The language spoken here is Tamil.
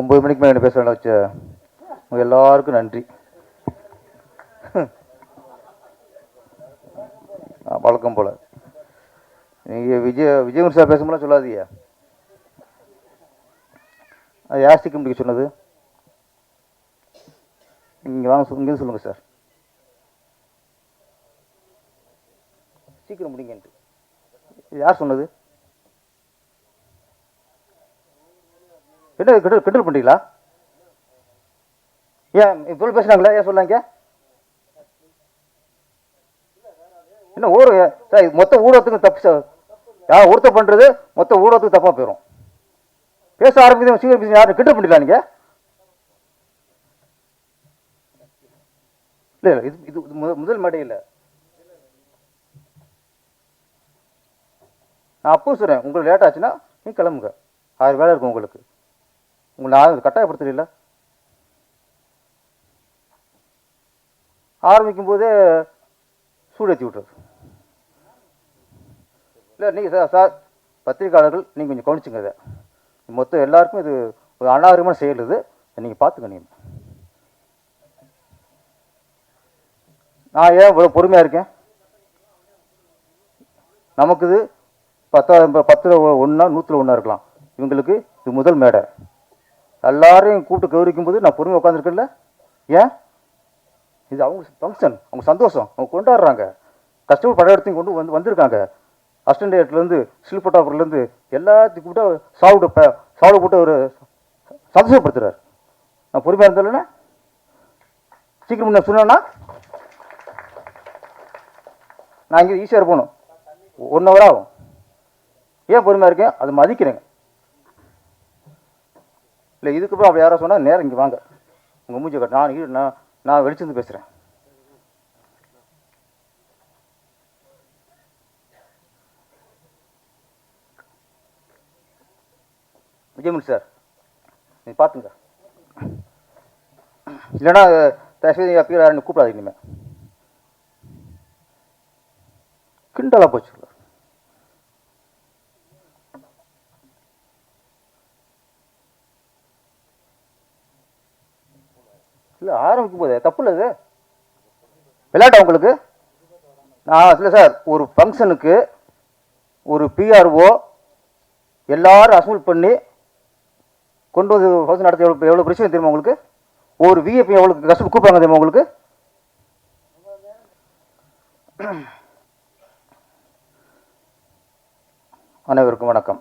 ஒம்பது மணிக்கு மேலே என்ன பேச வேண்டாம் வச்ச? உங்கள் எல்லாருக்கும் நன்றி. வழக்கம் போல். நீங்கள் விஜய விஜய் சார் பேசும்போது சொல்லாதீங்க. அது யார் சீக்கிரம் முடிக்க சொன்னது? இங்கே வாங்க சொல் சொல்லுங்கள் சார். சீக்கிரம் முடிங்கன்ட்டு யார் சொன்னது? கிண்டல் கிண்டல் கிண்டல் பண்ணுறீங்களா ஏன் இப்போ பேசுனாங்களே? ஏன் சொல்லாங்க? என்ன ஊர் சார் மொத்த ஊடகத்துக்கு தப்பு சார். யார் ஒருத்த பண்ணுறது மொத்த ஊடகத்துக்கு தப்பாக போயிடும் பேச ஆரம்பிக்கும் சீக்கிரம் பேசி யாரும் கிண்டல் பண்ணிடலாம் நீங்கள் இல்லை இல்லை இது இது இது முத- முதல் மேடை இல்லை. நான் அப்பவும் சொல்கிறேன் உங்களுக்கு லேட் ஆச்சுன்னா நீ கிளம்புங்க. ஆயிரம் வேலை இருக்கும் உங்களுக்கு. உங்களை நான் கட்டாயப்படுத்தல ஆரம்பிக்கும் போதே சூடேற்றி விட்டுறது இல்லை நீங்கள் சார் சார் பத்திரிகையாளர்கள் நீங்கள் கொஞ்சம் கவனிச்சுங்க இதை. மொத்தம் எல்லாருக்கும் இது ஒரு அநாகரிகமான செயல் இது. நீங்கள் பார்த்துக்க நீங்கள் நான் ஏன் இவ்வளோ பொறுமையாக இருக்கேன்? நமக்கு இது பத்தாயிரம் பத்தில் ஒன்றா நூற்றில் ஒன்றா இருக்கலாம். இவங்களுக்கு இது முதல் மேடை. எல்லாரையும் கூப்பிட்டு கௌரிக்கும் போது நான் பொறுமை உட்காந்துருக்கேன்ல ஏன்? இது அவங்க ஃபங்க்ஷன் அவங்க சந்தோஷம். அவங்க கொண்டாடுறாங்க. கஷ்டப்பட்டு படம் எடுத்து கொண்டு வந்து வந்திருக்காங்க. அஸ்டண்டேட்லேருந்து ஸ்லிப்பட்டாப்பர்லேருந்து எல்லாத்தையும் கூப்பிட்டு சாவுட ப சாவுடு போட்டு ஒரு சந்தோஷப்படுத்துறாரு. நான் பொறுமையாக இருந்தாலண்ணே சீக்கிரம் நான் சொன்னேன்னா நான் இங்கே ஈஸியாக போகணும். ஒன் ஹவர் ஆகும். ஏன் பொறுமையாக இருக்கேன்? அதை மதிக்கிறேங்க. இல்லை இதுக்கப்புறம் அப்படி யாராவது சொன்னால் நேரம் இங்கே வாங்க. உங்கள் மூஞ்சி கட்ட. நான் நான் நான் வெளிச்சிருந்து பேசுகிறேன் விஜயமணி சார் நீ பார்த்துங்க இல்லைன்னா தயவுசெய்து அப்போ யாரும் கூப்பிடாது இனிமேல் கிண்டலாக போச்சு. இல்லை ஆரம்பிக்கும் போதே. தப்பு இல்லை அது விளையாட்டா உங்களுக்கு? நான் இல்லை சார் ஒரு ஃபங்க்ஷனுக்கு ஒரு பிஆர்ஓ எல்லாரும் அசம்பிள் பண்ணி கொண்டு வந்து ஃபங்க்ஷன் நடத்த எவ்வளோ எவ்வளோ பிரச்சனை தெரியுமா உங்களுக்கு? ஒரு விஏபி எவ்வளோ கஷ்டம் கூப்பிடுறாங்க தெரியுமா உங்களுக்கு? அனைவருக்கும் வணக்கம்.